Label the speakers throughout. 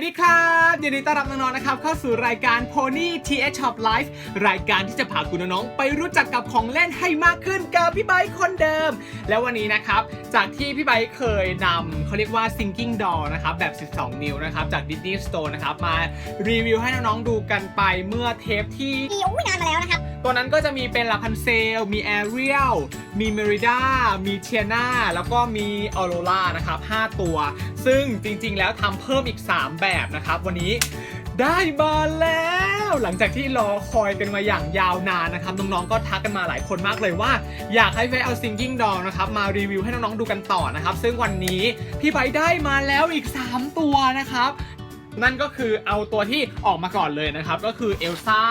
Speaker 1: วัสดีครับยินดีต้อนรับน้องๆนะครับเข้าสู่รายการ Pony TH Shop Life รายการที่จะพาคุณน้องๆไปรู้จักกับของเล่นให้มากขึ้นกับพี่ไบค์คนเดิม แล้ววันนี้นะครับจากที่พี่ไบค์เคยนำเขาเรียกว่า Thinking Doll นะครับแบบ 12 นิ้วนะครับจาก Disney Store นะครับมารีวิวให้น้องๆดูกันไปเมื่อเทปที่
Speaker 2: ปีอุ้ยนานมาแล้วนะครับ
Speaker 1: ตัวนั้นก็จะมีเป็นลาพันเซล มีแอเรียล มีเมริด้า มีเทียนาแล้วก็มีออโรรานะครับ 5 ตัว ซึ่งจริงๆ แล้วทำเพิ่มอีก 3 แบบนะครับ วันนี้ได้มาแล้ว หลังจากที่รอคอยกันมาอย่างยาวนานนะครับ น้องๆก็ทักกันมาหลายคนมากเลยว่า อยากให้ไปเอา Singing Doll นะครับมารีวิวให้น้องๆดูกันต่อนะครับ ซึ่งวันนี้พี่ไบได้มาแล้วอีก 3 ตัวนะครับ นั่นก็คือเอาตัวที่ออกมาก่อนเลยนะครับ ก็คือเอลซ่า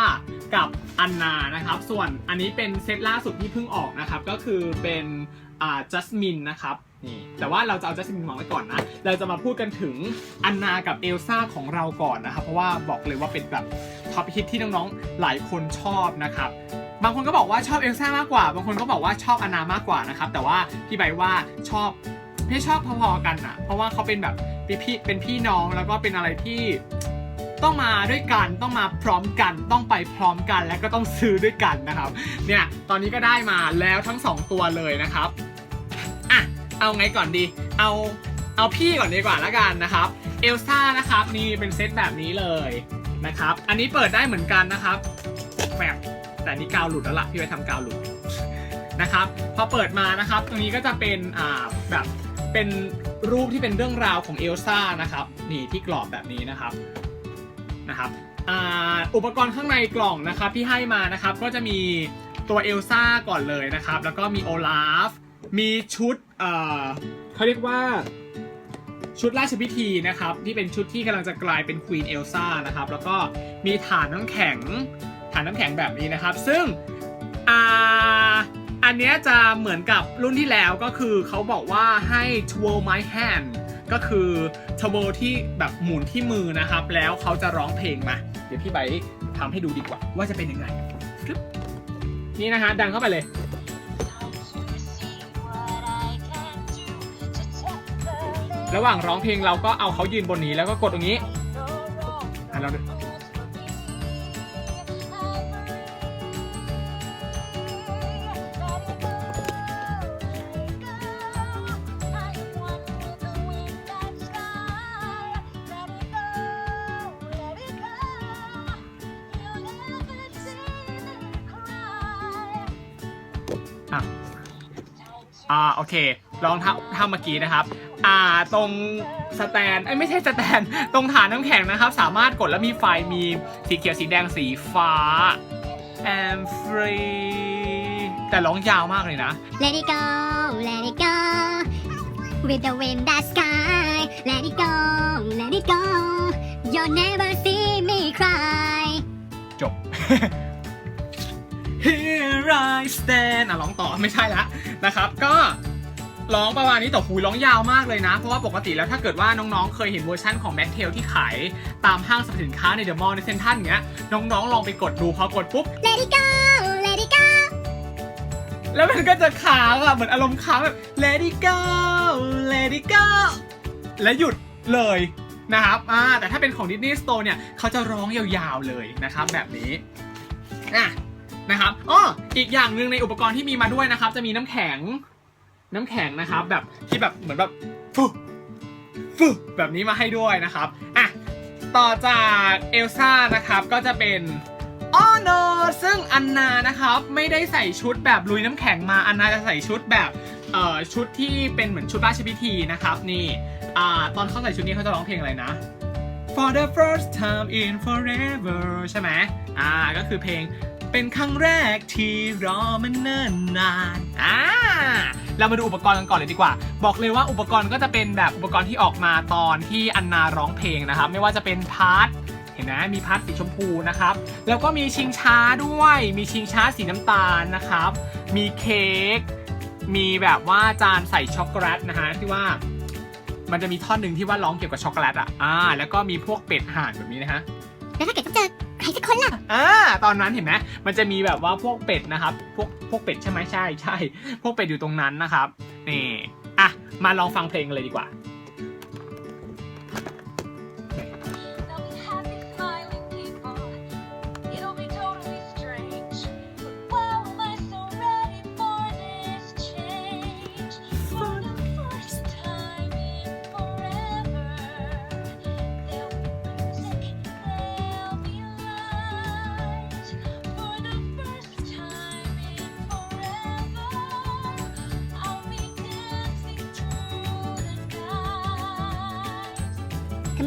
Speaker 1: กับอันนานะครับ ส่วนอันนี้เป็นเซตล่าสุดที่เพิ่งออกนะครับ ก็คือเป็นอ่าจัสมินนะครับนี่แต่ว่าเราจะเอาจัสมินวางไว้ก่อนนะ เราจะมาพูดกันถึงอันนากับเอลซ่าของเราก่อนนะครับ เพราะว่าบอกเลยว่าเป็นแบบท็อปฮิตที่น้องๆหลายคนชอบนะครับบางคนก็บอกว่าชอบเอลซ่ามากกว่า บางคนก็บอกว่าชอบอันนามากกว่านะครับ แต่ว่าพี่ใบว่าชอบไม่ชอบพอๆกันอะเพราะว่าเขาเป็นแบบเป็นพี่เป็นพี่น้องแล้วก็เป็นอะไรที่ ต้องมาด้วยกันต้องมาพร้อมกัน ต้องไปพร้อมกันและก็ต้องซื้อด้วยกันนะครับ เนี่ยตอนนี้ก็ได้มาแล้วทั้งสองตัวเลยนะครับอะเอาไงก่อนดี เอาเอาพี่ก่อนดีกว่าละกันนะครับเอลซ่านะครับนี่เป็นเซตแบบนี้เลยนะครับ อันนี้เปิดได้เหมือนกันนะครับแบบแต่นนี่กาวหลุดแล้วล่ะพี่ไปทำกาวหลุดนะครับพอเปิดมานะครับ ตรงนี้ก็จะเป็นอ่าแบบเป็นรูปที่เป็นเรื่องราวของเอลซ่านะครับนี่ที่กรอบแบบนี้นะครับ นะครับอ,อุปกรณ์ข้างในกล่องนะครับที่ให้มานะครับก็จะมีตัวเอลซ่าก่อนเลยนะครับ แล้วก็มีโอลาฟ มีชุดเขาเรียกว่าชุดราชพิธีนะครับ ที่เป็นชุดที่กำลังจะกลายเป็นควีนเอลซ่านะครับ แล้วก็มีฐานน้ำแข็งฐานน้ำแข็งแบบนี้นะครับ ซึ่งอ่าอันนี้จะเหมือนกับรุ่นที่แล้วก็คือเขาบอกว่าให้ twirl my hand ก็คือ ทโบที่แบบหมุนที่มือนะครับ แล้วเขาจะร้องเพลงมา เดี๋ยวพี่ใบทำให้ดูดีกว่า ว่าจะเป็นยังไง นี่นะฮะดังเข้าไปเลยระหว่างร้องเพลงเราก็เอาเขายืนบนนี้แล้วก็กดตรงนี้อะเราดู อะอ่าโอเค ลองทำทำเมื่อกี้นะครับ อ่าตรงสแตนเอ้ยไม่ใช่สแตน ตรงฐานน้ำแข็งนะครับ สามารถกดแล้วมีไฟมีสีเขียวสีแดงสีฟ้า and free แต่ร้องยาวมากเลยนะ
Speaker 2: Let it go Let it go with the wind that sky Let it go Let it go You'll never see me cry
Speaker 1: จบ Here I stand อะร้องต่อไม่ใช่ละนะครับ ก็ร้องประมาณนี้แต่หูยร้องยาวมากเลยนะ เพราะว่าปกติแล้วถ้าเกิดว่าน้องๆ เคยเห็นเวอร์ชั่นของแม็กเทลที่ขายตามห้างสรรพสินค้าในเดอะมอลล์ในเซ็นทรัลเงี้ยน้องๆ ลองไปกดดูพอกดปุ๊บ
Speaker 2: Let it go Let it go
Speaker 1: แล้วมันก็จะค้างอะเหมือนอารมณ์ค้างแบบ let it go let it go และหยุดเลยนะครับอ่าแต่ถ้าเป็นของ Disney Store เนี่ยเขาจะร้องยาวๆเลยนะครับแบบนี้อะ นะครับอ้ออีกอย่างหนึ่งในอุปกรณ์ที่มีมาด้วยนะครับ จะมีน้ำแข็ง น้ำแข็งนะครับ แบบที่แบบเหมือนแบบฟุฟุแบบนี้มาให้ด้วยนะครับอะต่อจากเอลซ่านะครับก็จะเป็นอ๋อโนซึ่งอันนานะครับไม่ได้ใส่ชุดแบบลุยน้ำแข็งมาอันนาจะใส่ชุดแบบเอ่อชุดที่เป็นเหมือนชุดราชพิธีนะครับนี่อ่าตอนเขาใส่ชุดนี้เขาจะร้องเพลงอะไรนะ For the first time in forever ใช่ไหมอ่าก็คือเพลง เป็นครั้งแรกที่รอมันเนิ่นนานอ่าเรามาดูอุปกรณ์กันก่อนเลยดีกว่า บอกเลยว่าอุปกรณ์ก็จะเป็นแบบอุปกรณ์ที่ออกมาตอนที่อันนาร้องเพลงนะครับ ไม่ว่าจะเป็นพาร์ทเห็นไหมมีพัดสีชมพูนะครับ แล้วก็มีชิงช้าด้วย มีชิงช้าสีน้ำตาลนะครับ มีเค้กมีแบบว่าจานใส่ช็อกโกแลตนะฮะที่ว่ามันจะมีท่อนหนึ่งที่ว่าร้องเกี่ยวกับช็อกโกแลตอะอ่าแล้วก็มีพวกเป็ดห่านแบบนี้นะฮะ
Speaker 2: แล้วถ้าเกิดต้องเจอใครสักคนล่ะ
Speaker 1: อ่าตอนนั้นเห็นไหมมันจะมีแบบว่าพวกเป็ดนะครับ พวกพวกเป็ดใช่ไหมใช่ใช่พวกเป็ดอยู่ตรงนั้นนะครับนี่อะมาลองฟังเพลงเลยดีกว่า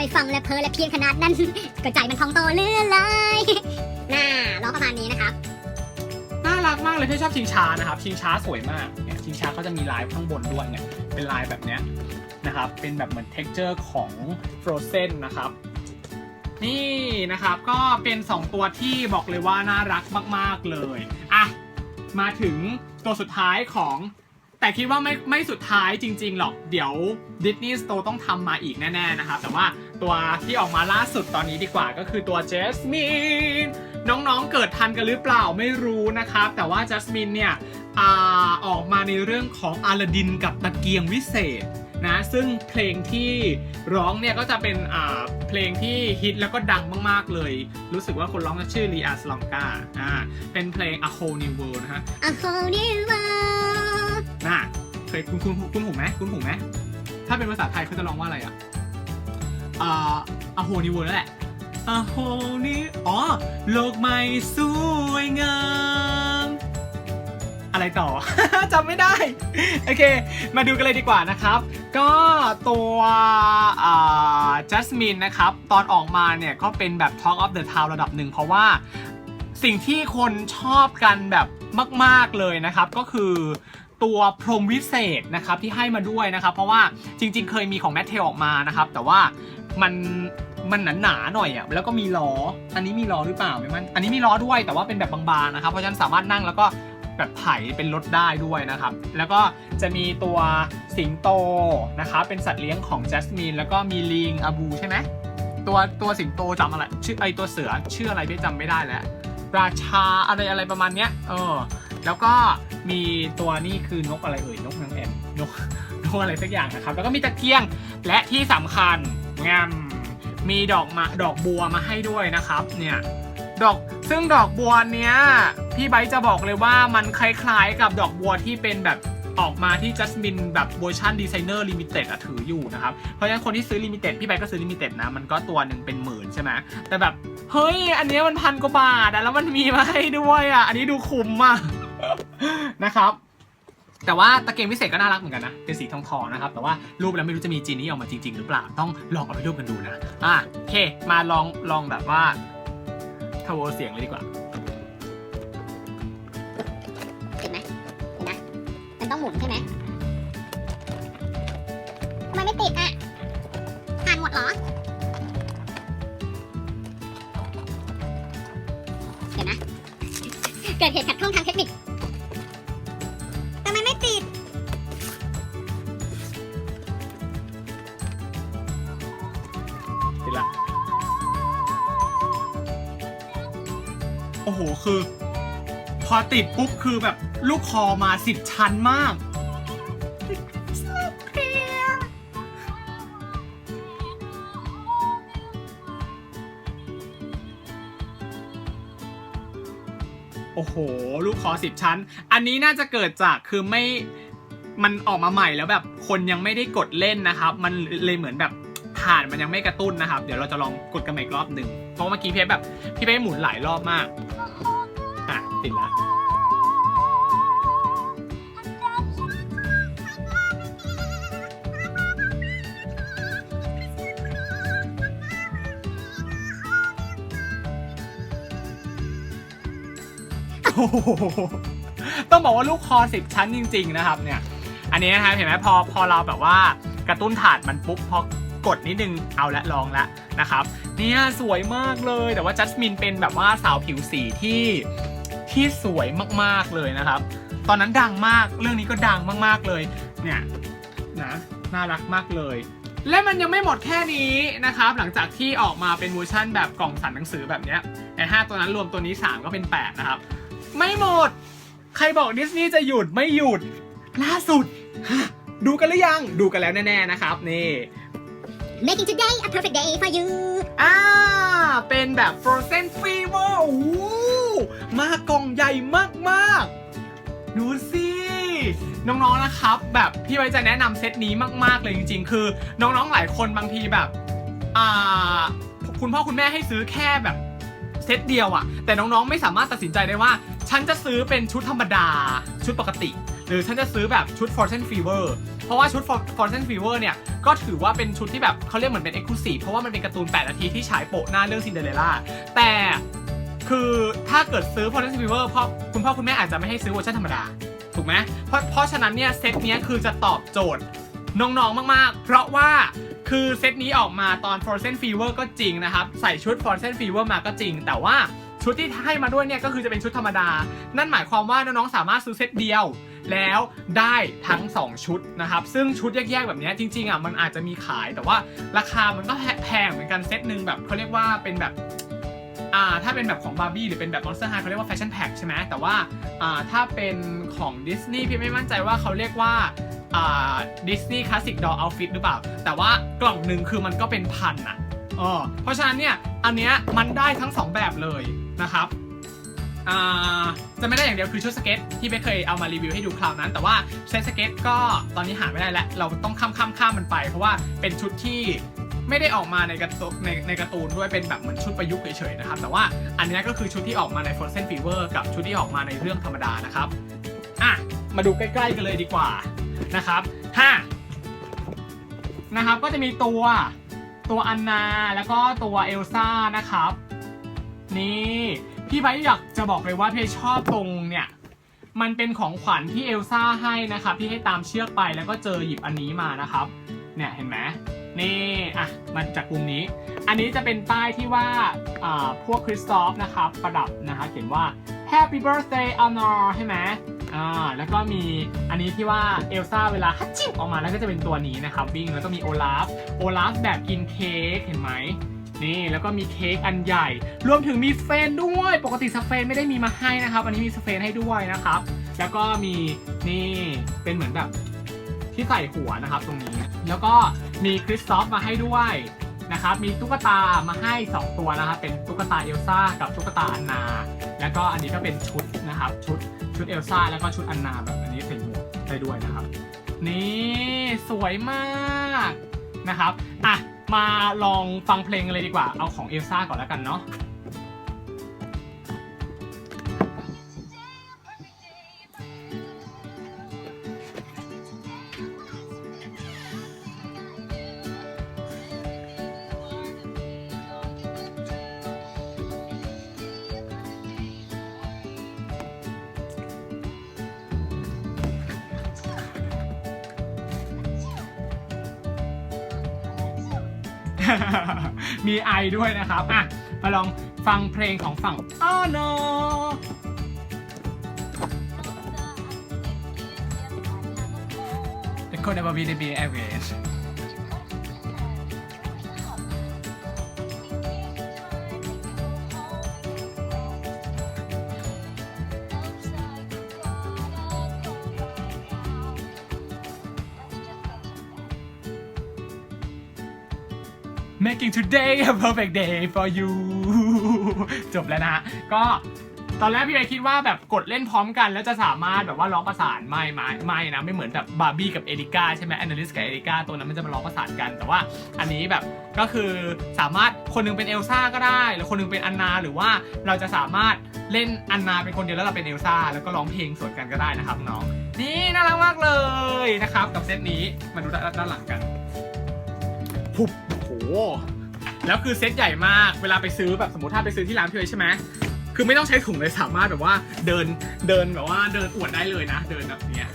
Speaker 2: ไมฟังและเพอและเพียงขนาดนั้น ก็ใจมันพองโตเลื่อนเลยน่าร้องประมาณนี้นะครับ
Speaker 1: น่ารักมากเลยพี่ชอบชิงช้านะครับ ชิงช้าสวยมากเนี่ยชิงช้าเขาจะมีลายข้างบนด้วยเนี่ยเป็นลายแบบเนี้ยนะครับ เป็นแบบเหมือน texture ของ Frozen นะครับนี่นะครับก็เป็น 2 ตัวที่บอกเลยว่าน่ารักมาก ๆ เลยอะมาถึงตัวสุดท้ายของ แต่คิดว่าไม่ไม่สุดท้ายจริง ๆ หรอก เดี๋ยว Disney Store ต้องทำมาอีกแน่ ๆ นะครับ แต่ว่า ตัวที่ออกมาล่าสุดตอนนี้ดีกว่าก็คือตัว Jasmine น้องๆเกิดทันกันหรือเปล่าไม่รู้นะครับ แต่ว่า Jasmine เนี่ยอาออกมาในเรื่องของอาลาดินกับตะเกียงวิเศษนะซึ่งเพลงที่ร้องเนี่ยก็จะเป็นอ่าเพลงที่ฮิตแล้วก็ดังมากๆเลย รู้สึกว่าคนร้องจะชื่อลีอาสลองกาอ่าเป็นเพลง A Whole New World นะฮะ
Speaker 2: A whole new world
Speaker 1: น่ะเคยคุณคุณคุณหูไหมคุณหูไหมถ้าเป็นภาษาไทยเขาจะร้องว่าอะไรอะ อ่าอะโฮนิเวอร์นั่นแหละอะโฮนิอ๋อ โลกใหม่สวยงาม อะไรต่อ จำไม่ได้ โอเค มาดูกันเลยดีกว่านะครับ ก็ตัวจัสมินนะครับ ตอนออกมาเนี่ย ก็เป็นแบบ Talk of the Town ระดับหนึ่ง เพราะว่าสิ่งที่คนชอบกันแบบมาก ๆ เลยนะครับ ก็คือ ตัวพรมวิเศษนะครับที่ให้มาด้วยนะครับ เพราะว่าจริง ๆ เคยมีของแมทเทลออกมานะครับ แต่ว่ามันมันหนาๆหน่อยอะแล้วก็มีล้อ อันนี้มีล้อหรือเปล่าไม่มันอันนี้มีล้อด้วยแต่ว่าเป็นแบบบางๆนะครับเพราะฉะนั้นสามารถนั่งแล้วก็แบบไถเป็นรถได้ด้วยนะครับ แล้วก็จะมีตัวสิงโตนะครับเป็นสัตว์เลี้ยงของแจสมินแล้วก็มีลิงอาบูใช่ไหมตัวตัวสิงโตจำอะไรชื่อไอตัวเสือชื่ออะไรไม่จำไม่ได้แล้วราชาอะไรอะไรประมาณเนี้ยเออ แล้วก็มีตัวนี่คือนกอะไรเอ่ยนกนางแอ่นนกนกอะไรสักอย่างนะครับ แล้วก็มีตะเกียงและที่สำคัญงามมีดอกมาดอกบัวมาให้ด้วยนะครับเนี่ยดอกซึ่งดอกบัวเนี้ยพี่ไบร์จะบอกเลยว่ามันคล้ายๆกับดอกบัวที่เป็นแบบออกมาที่จัสมินแบบเวอร์ชันดีไซเนอร์ลิมิเต็ดอะถืออยู่นะครับ เพราะฉะนั้นคนที่ซื้อลิมิเต็ดพี่ไบร์ก็ซื้อลิมิเต็ดนะ มันก็ตัวหนึ่งเป็นหมื่นใช่ไหมแต่แบบ เฮ้ย อันเนี้ยมันพันกว่าบาทอะแล้วมันมีมาให้ด้วยอะอันนี้ดูคุ้มมาก นะครับ แต่ว่าตะเกียงพิเศษก็น่ารักเหมือนกันนะ เป็นสีทองทองๆนะครับ แต่ว่ารูปแล้วไม่รู้จะมีจีนี้ออกมาจริง ๆ หรือเปล่า ต้องลองเอาไปรูปกันดูนะ อะโอเค มาลองลองแบบว่าทาวเสียงเลยดีกว่า
Speaker 2: เห็นไหมเห็นนะมันต้องหมุนใช่ไหม ติด
Speaker 1: ปุ๊บคือแบบลูกคอมาสิบชั้นมาก โอ้โห ลูกคอสิบชั้น อันนี้น่าจะเกิดจากคือไม่มันออกมาใหม่แล้วแบบคนยังไม่ได้กดเล่นนะครับ มันเลยเหมือนแบบฐานมันยังไม่กระตุ้นนะครับ เดี๋ยวเราจะลองกดกันใหม่อีกรอบหนึ่งเพราะเมื่อกี้เพชแบบพี่เพชหมุนหลายรอบมาก อะ ติดละ ต้องบอกว่าลูกคอสิบชั้นจริง ๆ นะครับเนี่ย อันนี้นะครับเห็นไหมพอพอเราแบบว่ากระตุ้นถาดมันปุ๊บพอกดนิดนึงเอาละลองละนะครับ เนี่ยสวยมากเลยแต่ว่าจัสมินเป็นแบบว่าสาวผิวสีที่ที่สวยมากๆเลยนะครับ ตอนนั้นดังมากเรื่องนี้ก็ดังมากๆเลย เนี่ยนะน่ารักมากเลย และมันยังไม่หมดแค่นี้นะครับ หลังจากที่ออกมาเป็นเวอร์ชั่นแบบกล่องสั่นหนังสือแบบเนี้ยไอ้ห้าตัวนั้นรวมตัวนี้ 3 ก็เป็น 8 นะครับ ไม่หมด ใครบอกดิสนีย์จะหยุดไม่หยุด ล่าสุดฮะดูกันหรือยัง ดูกันแล้วแน่ๆนะครับ นี่
Speaker 2: making today a perfect day for you
Speaker 1: อ่า เป็นแบบ Frozen Fever โอ้โหมากล่องใหญ่มากๆ ดูสิน้องๆนะครับ แบบพี่ไว้จะแนะนำเซตนี้มากๆเลยจริง ๆ คือ น้องๆหลายคนบางทีแบบอ่าคุณพ่อคุณแม่ให้ซื้อแค่แบบเซตเดียวอะแต่น้องๆไม่สามารถตัดสินใจได้ว่า ฉันจะซื้อเป็นชุดธรรมดา ชุดปกติ หรือฉันจะซื้อแบบชุด Frozen Fever เพราะว่าชุด Frozen Fever เนี่ย ก็ถือว่าเป็นชุดที่แบบเขาเรียกเหมือนเป็น Exclusive เพราะว่ามันเป็นการ์ตูน 8 นาทีที่ฉายโปะหน้าเรื่องซินเดอเรลล่าแต่คือถ้าเกิดซื้อ Frozen Fever พ่อคุณพ่อคุณแม่อาจจะไม่ให้ซื้อเวอร์ชันธรรมดา ถูกไหมเพราะเพราะฉะนั้นเนี่ยเซตเนี้ยคือจะตอบโจทย์น้องๆ มากๆ เพราะว่าคือเซตนี้ออกมาตอน Frozen Fever ก็จริงนะครับ ใส่ชุด Frozen Fever มาก็จริง แต่ว่า ชุดที่ให้มาด้วยเนี่ยก็คือจะเป็นชุดธรรมดา นั่นหมายความว่าน้องๆสามารถซื้อเซตเดียวแล้วได้ทั้ง 2 ชุดนะครับ ซึ่งชุดแยกๆแบบนี้จริงๆอะมันอาจจะมีขายแต่ว่าราคามันก็แพงเหมือนกันเซตหนึ่งแบบเขาเรียกว่าเป็นแบบอ่าถ้าเป็นแบบของบาร์บี้หรือเป็นแบบ Monster High เขาเรียกว่าแฟชั่นแพ็คใช่ไหมแต่ว่าอ่าถ้าเป็นของดิสนีย์พี่ไม่มั่นใจว่าเขาเรียกว่าอ่าดิสนีย์คลาสสิกดอ l เอาฟิตหรือเปล่า แต่ว่ากล่องหนึ่งคือมันก็เป็นพันอะเออเพราะฉะนั้นเนี่ยอันเนี้ยมันได้ทั้ง 2 แบบเลย นะครับจะไม่ได้อย่างเดียวคือชุดสเก็ตที่เบคเคยเอามารีวิวให้ดูคราวนั้น แต่ว่าเซตสเก็ตก็ตอนนี้หาไม่ได้แล้ว เราต้องข้ามข้ามข้ามมันไป เพราะว่าเป็นชุดที่ไม่ได้ออกมาในกร์ตูนในในการ์ตูนด้วยเป็นแบบเหมือนชุดประยุกต์เฉยๆนะครับ แต่ว่าอันนี้ก็คือชุดที่ออกมาใน Frozen Fever กับชุดที่ออกมาในเรื่องธรรมดานะครับอะมาดูใกล้ๆกันเลยดีกว่านะครับห้านะครับก็จะมีตัวตัวอันนาแล้วก็ตัวเอลซ่านะครับ นี่ พี่ไบร์อยากจะบอกเลยว่าเพี่ชอบตรงเนี่ย มันเป็นของขวัญที่เอลซ่าให้นะครับที่ให้ตามเชือกไปแล้วก็เจอหยิบอันนี้มานะครับ เนี่ยเห็นไหมนี่อะมันจากกลุ่มนี้ อันนี้จะเป็นป้ายที่ว่าอ่าพวกคริสตอฟนะครับประดับนะคะเขียนว่า Happy Birthday Honor ใช่ไหมอ่าแล้วก็มีอันนี้ที่ว่าเอลซ่าเวลาฮัตชิวออกมาแล้วก็จะเป็นตัวนี้นะครับวิ่งแล้วก็มีโอลาฟโอลาฟแบบกินเค้กเห็นไหม นี่แล้วก็มีเค้กอันใหญ่ รวมถึงมีเฟนด้วย ปกติสเฟนไม่ได้มีมาให้นะครับ อันนี้มีสเฟนให้ด้วยนะครับ แล้วก็มีนี่เป็นเหมือนแบบที่ใส่หัวนะครับตรงนี้ แล้วก็มีคริสตอฟมาให้ด้วยนะครับ มีตุ๊กตามาให้ 2 ตัวนะครับ เป็นตุ๊กตาเอลซ่ากับตุ๊กตาอันนา แล้วก็อันนี้ก็เป็นชุดนะครับ ชุดชุดเอลซ่าแล้วก็ชุดอันนาแบบอันนี้ใส่หมวกได้ด้วยนะครับ นี่สวยมากนะครับ อะ มาลองฟังเพลงเลยดีกว่า เอาของเอลซ่าก่อนแล้วกันเนาะ มีไอด้วยนะครับอะมาลองฟังเพลงของฝั่ง Oh no The could never be the be average making today a perfect day for you จบแล้วนะ ก็ตอนแรกพี่ไปคิดว่าแบบกดเล่นพร้อมกัน แล้วจะสามารถแบบว่าร้องประสานไม่ไม่ไม่นะ ไม่เหมือนแบบบาร์บี้กับเอริก้าใช่ไหมแอนนาลิสกับเอริก้าตัวนั้นมันจะมาร้องประสานกัน แต่ว่าอันนี้แบบก็คือสามารถคนหนึงเป็นเอลซ่าก็ได้หรือคนหนึงเป็นอันนาหรือว่าเราจะสามารถเล่นอันนาเป็นคนเดียวแล้วเราเป็นเอลซ่าแล้วก็ร้องเพลงสวนกันก็ได้นะครับน้องนี่น่ารักมากเลยนะครับกับเซตนี้มาดูด้านหลังกัน พุบ แล้วคือเซตใหญ่มากเวลาไปซื้อแบบสมมติถ้าไปซื้อที่ร้านพี่เอ๋ใช่ไหมคือไม่ต้องใช้ถุงเลยสามารถแบบว่าเดินเดินแบบว่าเดินอวดได้เลยนะ เดินแบบเนี้ย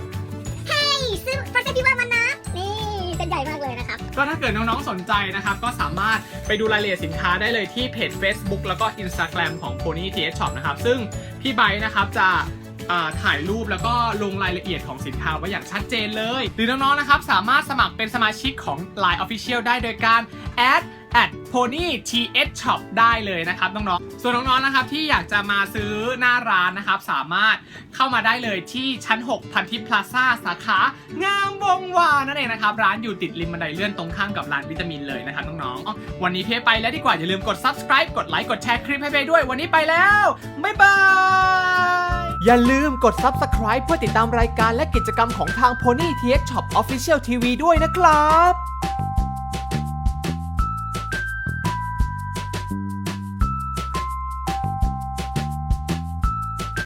Speaker 2: นี่ซื้อ Frozen Fever มันนะนี่เส้นใหญ่มากเลยนะครับ
Speaker 1: ก็ถ้าเกิดน้องๆสนใจนะครับ ก็สามารถไปดูรายละเอียดสินค้าได้เลยที่เพจ Facebook แล้วก็ Instagram ของ Pony TH Shop นะครับซึ่งพี่ไบร์ทนะครับจะอ่า ถ่ายรูปแล้วก็ลงรายละเอียดของสินค้าไว้อย่างชัดเจนเลย หรือน้องๆนะครับสามารถสมัครเป็นสมาชิกของ Line Official ได้โดยการ add at pony th shop ได้เลยนะครับน้องๆ ส่วนน้องๆ นะครับที่อยากจะมาซื้อหน้าร้านนะครับ สามารถเข้ามาได้เลยที่ชั้น 6 พันทิพย์พลาซ่าสาขางามวงวานนั่นเองนะครับ ร้านอยู่ติดริมบันไดเลื่อนตรงข้ามกับร้านวิตามินเลยนะครับน้องๆ วันนี้เพียไปแล้วดีกว่าอย่าลืมกด subscribe กดไลค์กดแชร์คลิปให้ไปด้วย วันนี้ไปแล้ว บ๊ายบาย
Speaker 3: อย่าลืมกด Subscribe เพื่อติดตามรายการและกิจกรรมของทาง Pony TX Shop Official TV ด้วยนะครับ